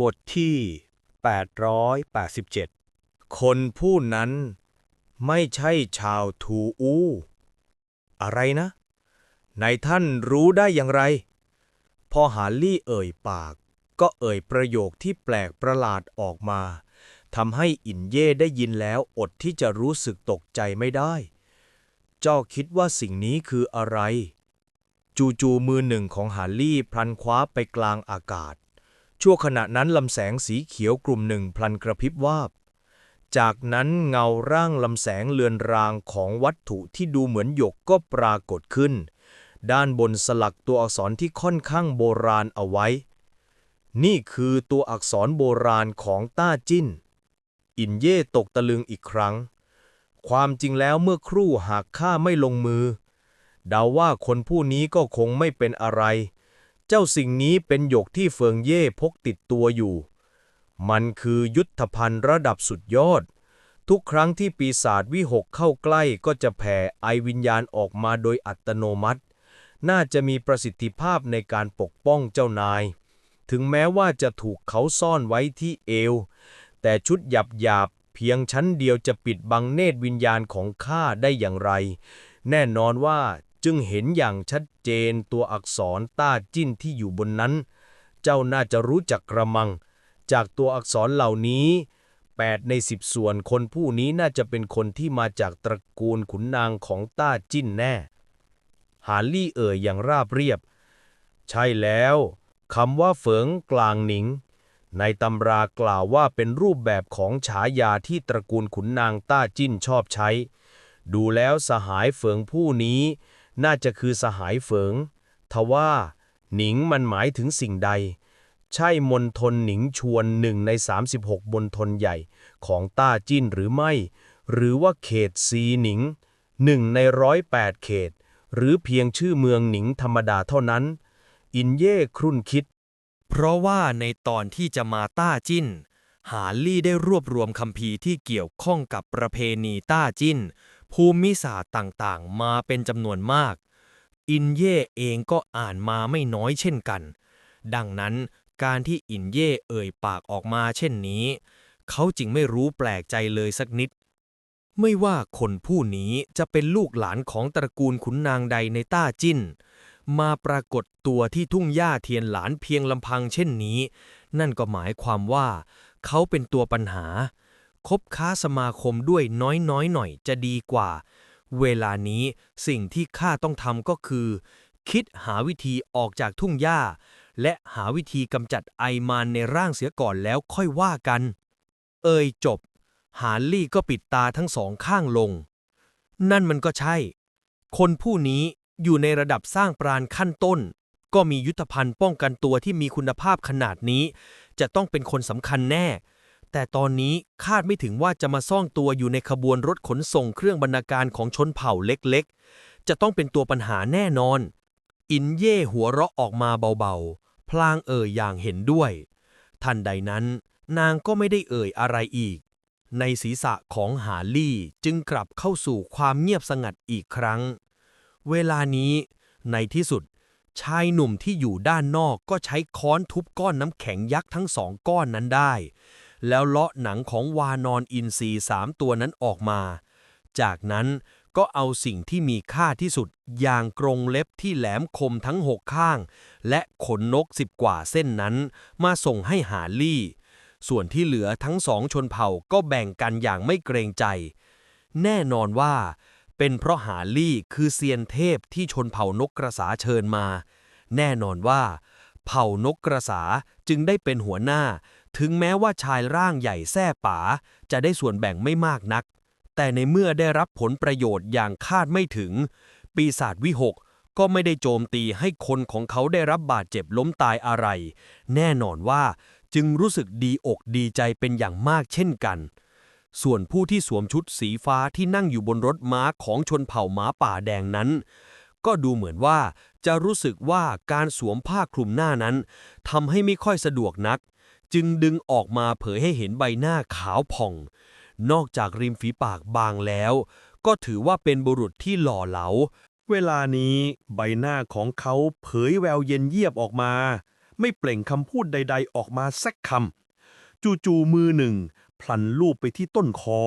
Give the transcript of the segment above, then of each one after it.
บทที่ 887 คนผู้นั้นไม่ใช่ชาวทูอู อะไรนะ ในท่านรู้ได้อย่างไร พอหาลี่เอ่ยปาก ก็เอ่ยประโยคที่แปลกประหลาดออกมาทำให้อินเย่ได้ยินแล้วอดที่จะรู้สึกตกใจไม่ได้ เจ้าคิดว่าสิ่งนี้คืออะไร จู่ๆมือหนึ่งของหาลี่พลันคว้าไปกลางอากาศ ชั่วขณะนั้นลำแสงสีเขียวกลุ่มหนึ่งพลันกระพริบวาบ จากนั้นเงาร่างลำแสงเลือนรางของวัตถุที่ดูเหมือนหยกก็ปรากฏขึ้น ด้านบนสลักตัวอักษรที่ค่อนข้างโบราณเอาไว้ นี่คือตัวอักษรโบราณของต้าจิ้น อินเย่ตกตะลึงอีกครั้ง ความจริงแล้วเมื่อครู่หากข้าไม่ลงมือ เดาว่าคนผู้นี้ก็คงไม่เป็นอะไร เจ้าสิ่งนี้เป็นหยกที่เฟิงเย่พกติดตัวอยู่ มันคือยุทธภัณฑ์ระดับสุดยอด ทุกครั้งที่ปีศาจวิหกเข้าใกล้ก็จะแผ่ไอวิญญาณออกมาโดยอัตโนมัติ น่าจะมีประสิทธิภาพในการปกป้องเจ้านาย ถึงแม้ว่าจะถูกเขาซ่อนไว้ที่เอว แต่ชุดหยับหยาบเพียงชั้นเดียวจะปิดบังเนตรวิญญาณของข้าได้อย่างไร แน่นอนว่า จึงเห็นอย่างชัดเจนตัวอักษรต้าจิ้นที่อยู่บนนั้น เจ้าน่าจะรู้จักกระมัง จากตัวอักษรเหล่านี้ 8 ใน10ส่วนคนผู้นี้น่าจะเป็นคนที่มาจากตระกูลขุนนางของต้าจิ้นแน่ หาลี่เอ่ยอย่างราบเรียบ ใช่แล้วคำว่าเฝิงกลางหนิง ในตำรากล่าวว่าเป็นรูปแบบของฉายาที่ตระกูลขุนนางต้าจิ้นชอบใช้ ดูแล้วสหายเฝิงผู้นี้ น่าจะคือสหายเฝิง ทว่า หนิงมันหมายถึงสิ่งใด ใช่มณฑลหนิงชวนหนึ่งใน 36มณฑลใหญ่ของต้าจิ้นหรือไม่ หรือว่าเขตซีหนิงหนึ่งในร้อยแปดเขต หรือเพียงชื่อเมืองหนิงธรรมดาเท่านั้น อินเย่ครุ่นคิด เพราะว่าในตอนที่จะมาต้าจิ้น หาลี่ได้รวบรวมคัมภีที่เกี่ยวข้องกับประเพณีต้าจิ้น ภูมิศาสตร์ต่างๆ มาเป็นจำนวนมาก อินเย่เองก็อ่านมาไม่น้อยเช่นกัน ดังนั้นการที่อินเย่เอ่ยปากออกมาเช่นนี้ เขาจึงไม่รู้แปลกใจเลยสักนิด ไม่ว่าคนผู้นี้จะเป็นลูกหลานของตระกูลขุนนางใดในต้าจิ้น มาปรากฏตัวที่ทุ่งหญ้าเทียนหลานเพียงลำพังเช่นนี้ นั่นก็หมายความว่า เขาเป็นตัวปัญหา คบค้าสมาคมด้วยน้อยๆหน่อยจะดีกว่า เวลานี้สิ่งที่ข้าต้องทำก็คือ คิดหาวิธีออกจากทุ่งหญ้า และหาวิธีกำจัดไอมานในร่างเสียก่อนแล้วค่อยว่ากัน เอ่ยจบ หาลี่ก็ปิดตาทั้งสองข้างลง นั่นมันก็ใช่ คนผู้นี้อยู่ในระดับสร้างปราณขั้นต้น ก็มียุทธภัณฑ์ป้องกันตัวที่มีคุณภาพขนาดนี้ จะต้องเป็นคนสำคัญแน่ แต่ตอนนี้คาดไม่ถึงว่าจะมาซ่องตัวอยู่ในขบวนรถขนส่งเครื่องบรรณาการของชนเผ่าเล็กๆ จะต้องเป็นตัวปัญหาแน่นอน อินเย่หัวเราะออกมาเบาๆ พลางเอ่ยอย่างเห็นด้วย ทันใดนั้น นางก็ไม่ได้เอ่ยอะไรอีก ในศีรษะของหาลี่จึงกลับเข้าสู่ความเงียบสงัดอีกครั้ง เวลานี้ ในที่สุด ชายหนุ่มที่อยู่ด้านนอกก็ใช้ค้อนทุบก้อนน้ำแข็งยักษ์ทั้งสองก้อนนั้นได้ แล้วเลาะหนังของวานอนอินทรีสามตัวนั้นออกมา จากนั้นก็เอาสิ่งที่มีค่าที่สุด อย่างกรงเล็บที่แหลมคมทั้งหกข้าง และขนนกสิบกว่าเส้นนั้น มาส่งให้หาลี่ ส่วนที่เหลือทั้งสองชนเผ่าก็แบ่งกันอย่างไม่เกรงใจ แน่นอนว่า เป็นเพราะหาลี่คือเซียนเทพที่ชนเผ่านกกระสาเชิญมา แน่นอนว่า เผ่านกกระสาจึงได้เป็นหัวหน้า ถึงแม้ว่าชายร่างใหญ่แท่ป๋าจะได้ส่วนแบ่งไม่มากนัก แต่ในเมื่อได้รับผลประโยชน์อย่างคาดไม่ถึง ปีศาจวิหกก็ไม่ได้โจมตีให้คนของเขาได้รับบาดเจ็บล้มตายอะไร แน่นอนว่าจึงรู้สึกดีอกดีใจเป็นอย่างมากเช่นกัน ส่วนผู้ที่สวมชุดสีฟ้าที่นั่งอยู่บนรถม้าของชนเผ่าม้าป่าแดงนั้น ก็ดูเหมือนว่าจะรู้สึกว่าการสวมผ้าคลุมหน้านั้นทำให้ไม่ค่อยสะดวกนัก จึงดึงออกมาเผยให้เห็นใบหน้าขาวผ่อง นอกจากริมฝีปากบางแล้ว ก็ถือว่าเป็นบุรุษที่หล่อเหลา เวลานี้ใบหน้าของเขาเผยแววเย็นเยียบออกมา ไม่เปล่งคำพูดใด ๆ ออกมาสักคำจู่ๆมือหนึ่งพลันลูบไปที่ต้นคอ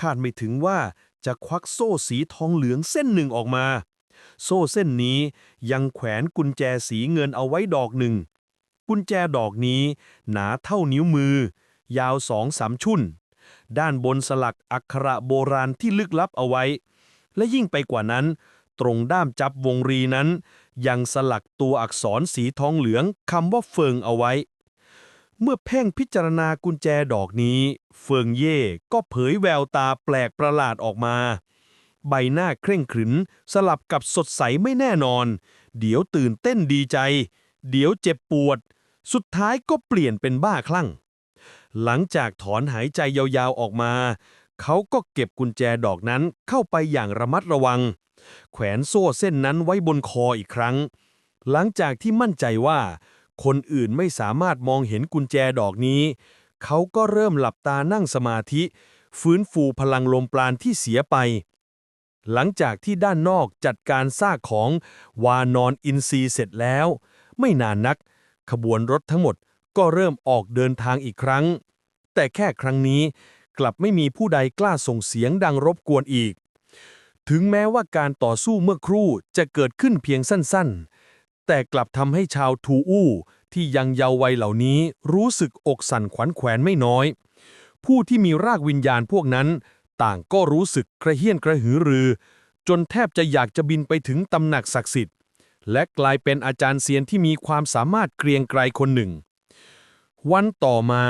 คาดไม่ถึงว่าจะควักโซ่สีทองเหลืองเส้นหนึ่งออกมา โซ่เส้นนี้ยังแขวนกุญแจสีเงินเอาไว้ดอกหนึ่ง กุญแจดอกนี้ หนาเท่านิ้วมือ ยาวสองสามชุ่น ด้านบนสลักอักขระโบราณที่ลึกลับเอาไว้ และยิ่งไปกว่านั้น ตรงด้ามจับวงรีนั้น ยังสลักตัวอักษรสีทองเหลืองคำว่าเฟิงเอาไว้ เมื่อเพ่งพิจารณากุญแจดอกนี้ เฟิงเย่ก็เผยแววตาแปลกประหลาดออกมาใบหน้าเคร่งขรึนสลับกับสดใสไม่แน่นอน เดี๋ยวตื่นเต้นดีใจ เดี๋ยวเจ็บปวด สุดท้ายก็เปลี่ยนเป็นบ้าคลั่ง หลังจากถอนหายใจยาวๆออกมา เขาก็เก็บกุญแจดอกนั้นเข้าไปอย่างระมัดระวัง แขวนโซ่เส้นนั้นไว้บนคออีกครั้ง หลังจากที่มั่นใจว่า คนอื่นไม่สามารถมองเห็นกุญแจดอกนี้ เขาก็เริ่มหลับตานั่งสมาธิ ฟื้นฟูพลังลมปราณที่เสียไปหลังจากที่ด้านนอกจัดการซากของวานอนอินทรีเสร็จแล้ว ไม่นานนัก ขบวนรถทั้งหมดก็เริ่มออกเดินทางอีกครั้ง แต่แค่ครั้งนี้กลับไม่มีผู้ใดกล้าส่งเสียงดังรบกวนอีก ถึงแม้ว่าการต่อสู้เมื่อครู่จะเกิดขึ้นเพียงสั้นๆ แต่กลับทำให้ชาวทูอู้ที่ยังเยาว์วัยเหล่านี้รู้สึกอกสั่นขวัญแขวนไม่น้อย ผู้ที่มีรากวิญญาณพวกนั้น ต่างก็รู้สึกกระเฮี้ยนกระหือรือ จนแทบจะอยากจะบินไปถึงตำหนักศักดิ์สิทธิ์ และกลายเป็นอาจารย์เซียนที่มีความสามารถเกรียงไกรคนหนึ่ง วันต่อมา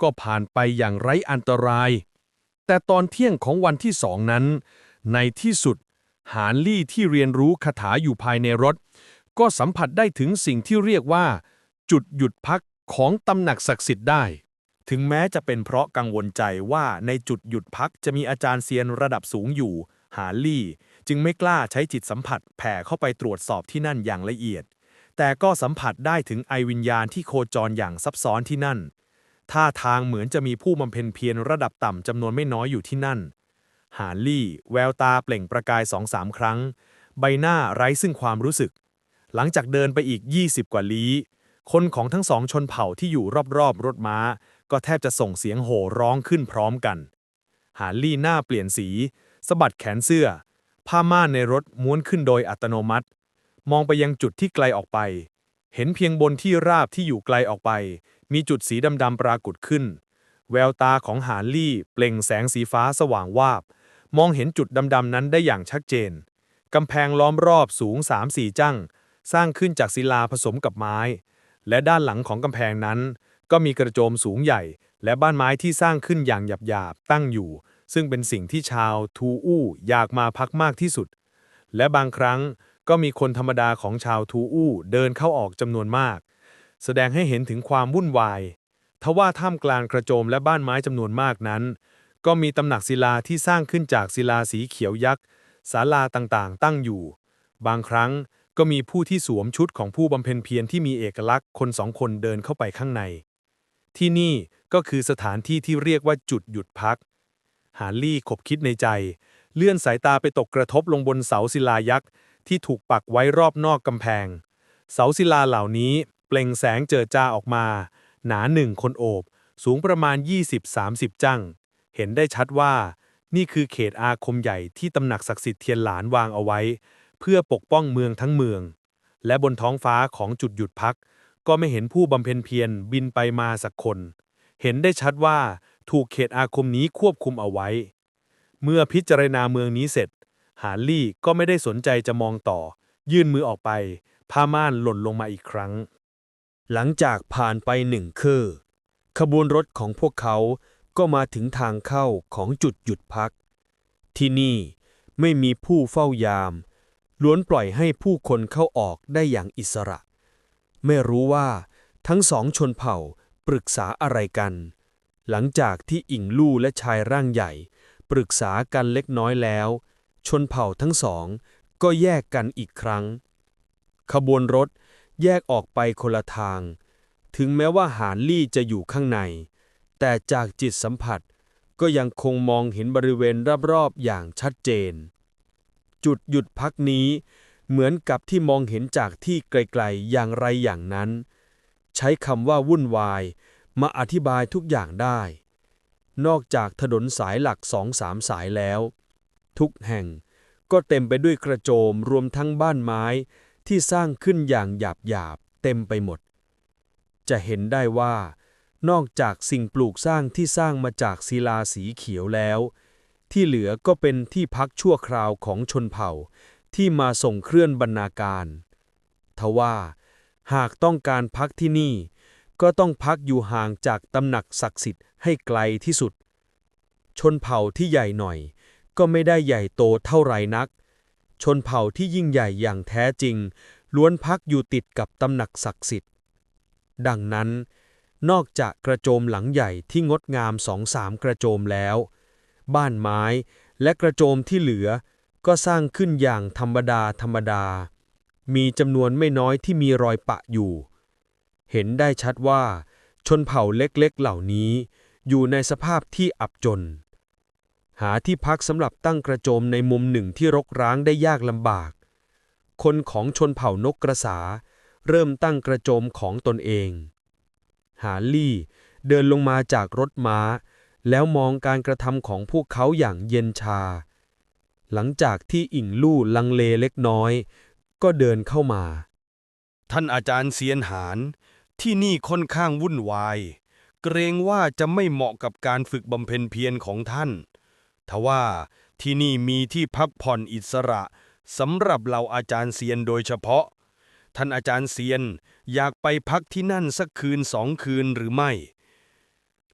ก็ผ่านไปอย่างไร้อันตราย แต่ตอนเที่ยงของวันที่สองนั้น ในที่สุด หานลี่ที่เรียนรู้คาถาอยู่ภายในรถ ก็สัมผัสได้ถึงสิ่งที่เรียกว่า จุดหยุดพักของตำหนักศักดิ์สิทธิ์ได้ ถึงแม้จะเป็นเพราะกังวลใจว่าในจุดหยุดพักจะมีอาจารย์เซียนระดับสูงอยู่ หาลี่ จึงไม่กล้าใช้จิตสัมผัสแผ่เข้าไปตรวจสอบที่นั่นอย่างละเอียด แต่ก็สัมผัสได้ถึงไอวิญญาณที่โคจรอย่างซับซ้อนที่นั่น ท่าทางเหมือนจะมีผู้บำเพ็ญเพียรระดับต่ำจำนวนไม่น้อยอยู่ที่นั่น หาลี่ แววตาเปล่งประกายสองสามครั้ง ใบหน้าไร้ซึ่งความรู้สึก หลังจากเดินไปอีก 20 กว่าลี้ คนของทั้งสองชนเผ่าที่อยู่รอบๆรถม้า ก็แทบจะส่งเสียงโห่ร้องขึ้นพร้อมกัน หาลี่หน้าเปลี่ยนสีสะบัดแขนเสื้อ ผ้าม่านในรถม้วนขึ้นโดยอัตโนมัติ มองไปยังจุดที่ไกลออกไป เห็นเพียงบนที่ราบที่อยู่ไกลออกไป มีจุดสีดำๆปรากฏขึ้น แววตาของหาลี่เปล่งแสงสีฟ้าสว่างวาบ มองเห็นจุดดำๆนั้นได้อย่างชัดเจน กำแพงล้อมรอบสูง3-4จั่งสร้างขึ้นจากศิลาผสมกับไม้ และด้านหลังของกำแพงนั้น ก็มีกระโจมสูงใหญ่ และบ้านไม้ที่สร้างขึ้นอย่างหยาบๆตั้งอยู่ ซึ่งเป็นสิ่งที่ชาวทูอู้อยากมาพักมากที่สุด และบางครั้งก็มีคนธรรมดาของชาวทูอู้เดินเข้าออกจำนวนมาก แสดงให้เห็นถึงความวุ่นวาย ทว่าท่ามกลางกระโจมและบ้านไม้จำนวนมากนั้น ก็มีตำหนักศิลาที่สร้างขึ้นจากศิลาสีเขียวยักษ์ศาลาต่างๆ ตั้งอยู่ บางครั้งก็มีผู้ที่สวมชุดของผู้บำเพ็ญเพียรที่มีเอกลักษณ์คนสองคนเดินเข้าไปข้างใน ที่นี่ก็คือสถานที่ที่เรียกว่าจุดหยุดพัก หาลี่ขบคิดในใจ เลื่อนสายตาไปตกกระทบลงบนเสาศิลายักษ์ ที่ถูกปักไว้รอบนอกกำแพง เสาศิลาเหล่านี้เปล่งแสงเจิดจ้าออกมา หนาหนึ่งคนโอบ สูงประมาณ 20-30 จั่งเห็นได้ชัดว่า นี่คือเขตอาคมใหญ่ที่ตำหนักศักดิ์สิทธิ์เทียนหลานวางเอาไว้ เพื่อปกป้องเมืองทั้งเมือง และบนท้องฟ้าของจุดหยุดพัก ก็ไม่เห็นผู้บำเพ็ญเพียรบินไปมาสักคน เห็นได้ชัดว่า ถูกเขตอาคมนี้ควบคุมเอาไว้ เมื่อพิจารณาเมืองนี้เสร็จ หาลี่ก็ไม่ได้สนใจจะมองต่อ ยื่นมือออกไปผ้าม่านหล่นลงมาอีกครั้ง หลังจากผ่านไปหนึ่งคืนขบวนรถของพวกเขาก็มาถึงทางเข้าของจุดหยุดพัก ที่นี่ไม่มีผู้เฝ้ายาม ล้วนปล่อยให้ผู้คนเข้าออกได้อย่างอิสระ ไม่รู้ว่าทั้งสองชนเผ่าปรึกษาอะไรกัน หลังจากที่อิงลู่และชายร่างใหญ่ ปรึกษากันเล็กน้อยแล้ว ชนเผ่าทั้งสอง ก็แยกกันอีกครั้ง ขบวนรถแยกออกไปคนละทาง ถึงแม้ว่าหานลี่จะอยู่ข้างใน แต่จากจิตสัมผัสก็ยังคงมองเห็นบริเวณรอบๆอย่างชัดเจน จุดหยุดพักนี้ เหมือนกับที่มองเห็นจากที่ไกลๆอย่างไรอย่างนั้นชช้คำว่าวุ่นวาย มาอธิบายทุกอย่างได้ นอกจากถนนสายหลักสองสามสายแล้ว ทุกแห่งก็เต็มไปด้วยกระโจมรวมทั้งบ้านไม้ที่สร้างขึ้นอย่างหยาบหยาบๆเต็มไปหมด จะเห็นได้ว่า นอกจากสิ่งปลูกสร้างที่สร้างมาจากศิลาสีเขียวแล้ว ที่เหลือก็เป็นที่พักชั่วคราวของชนเผ่าที่มาส่งเคลื่อนบรรณาการ ทว่า หากต้องการพักที่นี่ ก็ต้องพักอยู่ห่างจากตำหนักศักดิ์สิทธิ์ให้ไกลที่สุด ชนเผ่าที่ใหญ่หน่อย ก็ไม่ได้ใหญ่โตเท่าไรนัก ชนเผ่าที่ยิ่งใหญ่อย่างแท้จริง ล้วนพักอยู่ติดกับตำหนักศักดิ์สิทธิ์ ดังนั้น นอกจากกระโจมหลังใหญ่ที่งดงามสองสามกระโจมแล้ว บ้านไม้และกระโจมที่เหลือก็สร้างขึ้นอย่างธรรมดาธรรมดา มีจำนวนไม่น้อยที่มีรอยปะอยู่ เห็นได้ชัดว่า ชนเผ่าเล็กๆเหล่านี้ อยู่ในสภาพที่อับจน หาที่พักสำหรับตั้งกระโจมในมุมหนึ่งที่รกร้างได้ยากลำบาก คนของชนเผ่านกกระสา เริ่มตั้งกระโจมของตนเอง หาลี่เดินลงมาจากรถม้า แล้วมองการกระทำของพวกเขาอย่างเย็นชา หลังจากที่อิงลู่ลังเลเล็กน้อย ก็เดินเข้ามา ท่านอาจารย์เซียนหาน ที่นี่ค่อนข้างวุ่นวาย เกรงว่าจะไม่เหมาะกับการฝึกบำเพ็ญเพียรของท่าน ทว่าที่นี่มีที่พักผ่อนอิสระสำหรับเราอาจารย์เซียนโดยเฉพาะ ท่านอาจารย์เซียนอยากไปพักที่นั่นสักคืนสองคืนหรือไม่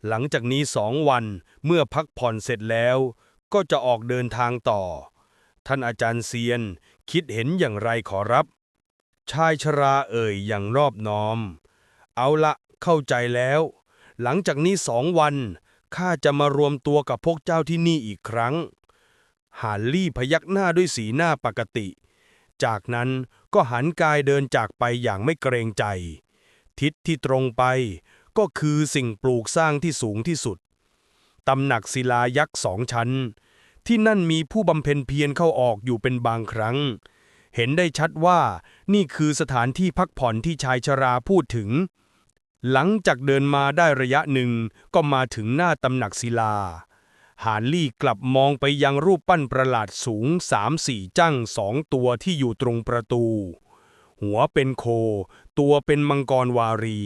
หลังจากนี้สองวันเมื่อพักผ่อนเสร็จแล้ว ก็จะออกเดินทางต่อ ท่านอาจารย์เซียนคิดเห็นอย่างไรขอรับ ชายชราเอ่ยอย่างรอบน้อม เอาละเข้าใจแล้ว หลังจากนี้สองวันข้าจะมารวมตัวกับพวกเจ้าที่นี่อีกครั้งหานลี่พยักหน้าด้วยสีหน้าปกติ จากนั้นก็หันกายเดินจากไปอย่างไม่เกรงใจ ทิศที่ตรงไปก็คือสิ่งปลูกสร้างที่สูงที่สุด ตำหนักศิลายักษ์สองชั้น ที่นั่นมีผู้บำเพ็ญเพียรเข้าออกอยู่เป็นบางครั้ง เห็นได้ชัดว่านี่คือสถานที่พักผ่อนที่ชายชราพูดถึง หลังจากเดินมาได้ระยะหนึ่งก็มาถึงหน้าตำหนักศิลา หานลี่กลับมองไปยังรูปปั้นประหลาดสูงสามสี่จั่งสองตัวที่อยู่ตรงประตู หัวเป็นโค ตัวเป็นมังกรวารี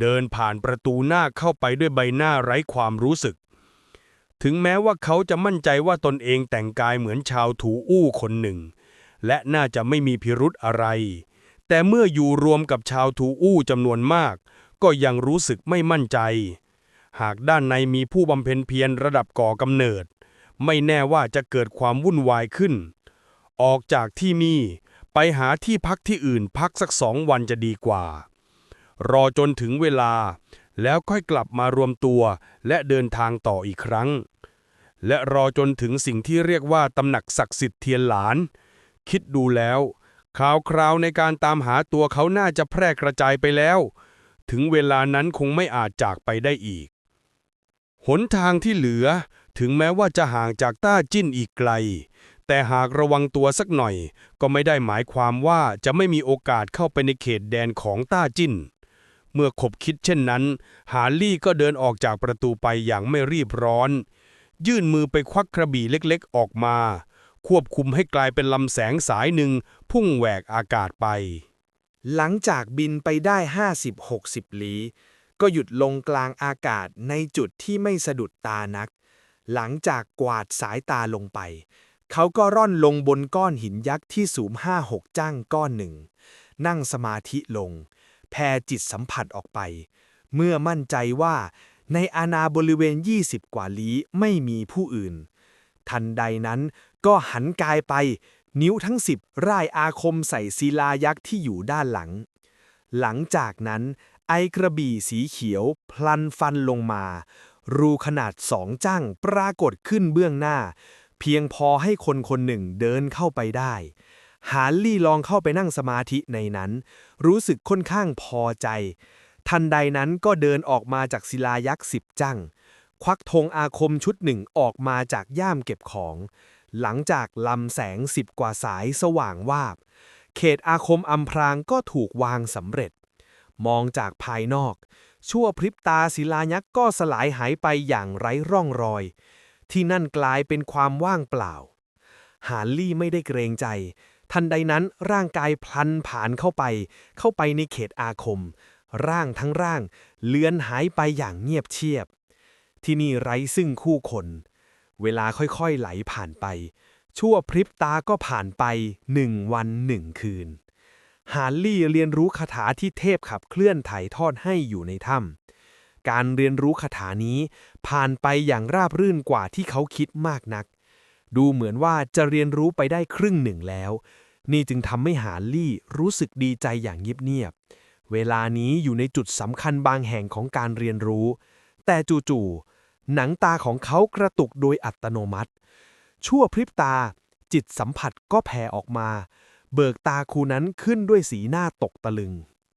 เดินผ่านประตูหน้าเข้าไปด้วยใบหน้าไร้ความรู้สึก ถึงแม้ว่าเขาจะมั่นใจว่าตนเองแต่งกายเหมือนชาวถูอู้คนหนึ่ง และน่าจะไม่มีพิรุธอะไร แต่เมื่ออยู่รวมกับชาวทูอู้จำนวนมาก ก็ยังรู้สึกไม่มั่นใจ หากด้านในมีผู้บำเพ็ญเพียรระดับก่อกำเนิด ไม่แน่ว่าจะเกิดความวุ่นวายขึ้น ออกจากที่นี่ไปหาที่พักที่อื่นพักสักสองวันจะดีกว่า รอจนถึงเวลา แล้วค่อยกลับมารวมตัวและเดินทางต่ออีกครั้ง และรอจนถึงสิ่งที่เรียกว่าตำหนักศักดิ์สิทธิ์เทียนหลาน คิดดูแล้ว ข่าวคราวในการตามหาตัวเขาน่าจะแพร่กระจายไปแล้ว ถึงเวลานั้นคงไม่อาจจากไปได้อีก หนทางที่เหลือ ถึงแม้ว่าจะห่างจากต้าจิ้นอีกไกล แต่หากระวังตัวสักหน่อย ก็ไม่ได้หมายความว่าจะไม่มีโอกาสเข้าไปในเขตแดนของต้าจิ้น เมื่อขบคิดเช่นนั้น หาลี่ก็เดินออกจากประตูไปอย่างไม่รีบร้อน ยื่นมือไปควักกระบี่เล็กๆออกมา ควบคุมให้กลายเป็นลำแสงสายหนึ่งพุ่งแหวกอากาศไป หลังจากบินไปได้ 50-60 ลี้ ก็หยุดลงกลางอากาศในจุดที่ไม่สะดุดตานัก หลังจากกวาดสายตาลงไป เขาก็ร่อนลงบนก้อนหินยักษ์ที่สูงห้าหกจ้างก้อนหนึ่ง นั่งสมาธิลงแพรจิตสัมผัสออกไป เมื่อมั่นใจว่าในอาณาบริเวณ 20 กว่าลี้ไม่มีผู้อื่น ทันใดนั้น ก็หันกายไป นิ้วทั้งสิบร่ายอาคมใส่ศิลายักษ์ที่อยู่ด้านหลัง หลังจากนั้น ไอกระบี่สีเขียว พลันฟันลงมา รูขนาดสองจ้างปรากฏขึ้นเบื้องหน้า เพียงพอให้คนคนหนึ่งเดินเข้าไปได้หาลี่ลองเข้าไปนั่งสมาธิในนั้น รู้สึกค่อนข้างพอใจ ทันใดนั้นก็เดินออกมาจากศิลายักษ์สิบจั่งควักธงอาคมชุดหนึ่งออกมาจากย่ามเก็บของ หลังจากลำแสงสิบกว่าสายสว่างวาบ เขตอาคมอำพรางก็ถูกวางสำเร็จ มองจากภายนอก ชั่วพริบตาศิลายักษ์ก็สลายหายไปอย่างไร้ร่องรอย ที่นั่นกลายเป็นความว่างเปล่าฮาร์ลี่ไม่ได้เกรงใจ ทันใดนั้นร่างกายพลันผ่านเข้าไป เข้าไปในเขตอาคม ร่างทั้งร่าง เลือนหายไปอย่างเงียบเชียบ ที่นี่ไร้ซึ่งคู่คน เวลาค่อยๆไหลผ่านไป ชั่วพริบตาก็ผ่านไปหนึ่งวันหนึ่งคืน ฮาร์ลี่เรียนรู้คาถาที่เทพขับเคลื่อนถ่ายทอดให้อยู่ในถ้ำการเรียนรู้คาถานี้ผ่านไปอย่างราบรื่นกว่าที่เขาคิดมากนัก ดูเหมือนว่าจะเรียนรู้ไปได้ครึ่งหนึ่งแล้ว นี่จึงทำให้ฮาร์ลี่รู้สึกดีใจอย่างเงียบๆเวลานี้อยู่ในจุดสำคัญบางแห่งของการเรียนรู้ แต่จู่ๆ หนังตาของเขากระตุกโดยอัตโนมัติ ชั่วพริบตา จิตสัมผัสก็แผ่ออกมา เบิกตาคูนั้นขึ้นด้วยสีหน้าตกตะลึง